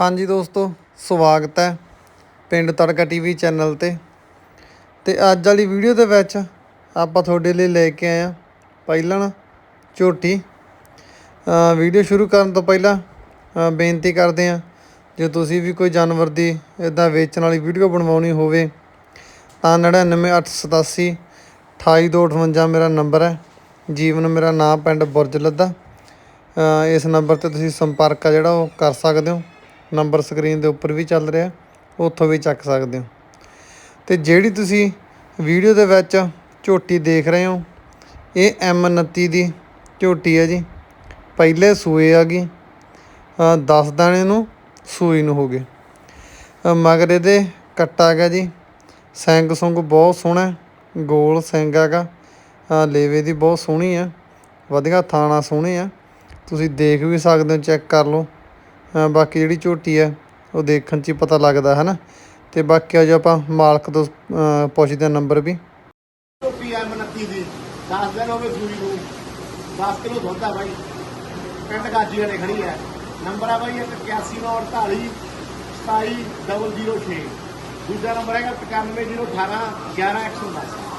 ਹਾਂਜੀ ਦੋਸਤੋ, ਸਵਾਗਤ ਹੈ ਪਿੰਡ ਤੜਕਾ ਟੀਵੀ ਚੈਨਲ ਤੇ। ਤੇ ਅੱਜ ਵਾਲੀ ਵੀਡੀਓ ਦੇ ਵਿੱਚ ਆਪਾਂ ਤੁਹਾਡੇ ਲਈ ਲੈ ਕੇ ਆਏ ਆ ਪਹਿਲਣ ਝੋਟੀ। ਵੀਡੀਓ ਸ਼ੁਰੂ ਕਰਨ ਤੋਂ ਪਹਿਲਾਂ ਬੇਨਤੀ ਕਰਦੇ ਆ ਜੇ ਤੁਸੀਂ ਵੀ ਕੋਈ ਜਾਨਵਰ ਦੀ ਇਦਾਂ ਵੇਚਣ ਵਾਲੀ ਵੀਡੀਓ ਬਣਵਾਉਣੀ ਹੋਵੇ, ਤਾਂ 99887 28258 ਮੇਰਾ ਨੰਬਰ ਹੈ। ਜੀਵਨ ਮੇਰਾ ਨਾਮ ਪਿੰਡ ਬੁਰਜ ਲੱਦਾ। ਇਸ ਨੰਬਰ ਤੇ ਤੁਸੀਂ ਸੰਪਰਕ ਆ ਜਿਹੜਾ ਉਹ ਕਰ ਸਕਦੇ ਹੋ। ਨੰਬਰ ਸਕਰੀਨ ਦੇ ਉੱਪਰ ਵੀ ਚੱਲ ਰਿਹਾ, ਉੱਥੋਂ ਵੀ ਚੱਕ ਸਕਦੇ ਹੋ। ਤੇ ਜਿਹੜੀ ਤੁਸੀਂ ਵੀਡੀਓ ਦੇ ਵਿੱਚ ਝੋਟੀ ਦੇਖ ਰਹੇ ਹੋ, ਇਹ M29 ਦੀ ਝੋਟੀ ਹੈ ਜੀ। ਪਹਿਲੇ ਸੂਏ ਆ ਗਈ 10 ਦਾਣੇ ਨੂੰ ਸੂਈ ਨੂੰ ਹੋ ਗਏ। ਮਗਰ ਇਹਦੇ ਕੱਟਾ ਹੈਗਾ ਜੀ। ਸਿੰਗ ਸੁੰਗ ਬਹੁਤ ਸੋਹਣਾ ਗੋਲ ਸਿੰਗ ਹੈਗਾ। ਲੇਵੇ ਦੀ ਬਹੁਤ ਸੋਹਣੀ ਆ ਵਧੀਆ ਥਾਣਾ ਸੋਹਣੇ ਆ ਤੁਸੀਂ ਦੇਖ ਵੀ ਸਕਦੇ ਹੋ, ਚੈੱਕ ਕਰ ਲਓ। ਬਾਕੀ ਜਿਹੜੀ ਝੋਟੀ ਹੈ, ਉਹ ਦੇਖਣ 'ਚ ਹੀ ਪਤਾ ਲੱਗਦਾ ਹੈ ਨਾ ਤੇ ਬਾਕੀ ਆ ਅਜੇ ਆਪਾਂ, ਮਾਲਕ ਤੋਂ ਪੁੱਛਦੇ ਹਾਂ ਨੰਬਰ ਵੀ। ਝੋਟੀ 29 ਦੀ। 10 ਦਿਨ ਹੋ ਗਏ ਸੂਈ ਨੂੰ। 10 ਕਿਲੋ ਦੁੱਧ ਆ ਬਾਈ। ਪਿੰਡ ਗਾਜੀਆਂ ਨੇ ਖੜੀ ਐ ਨੰਬਰ ਆ ਬਾਈ 8148 27006 ਦੂਜਾ ਨੰਬਰ ਹੈਗਾ 95018 11110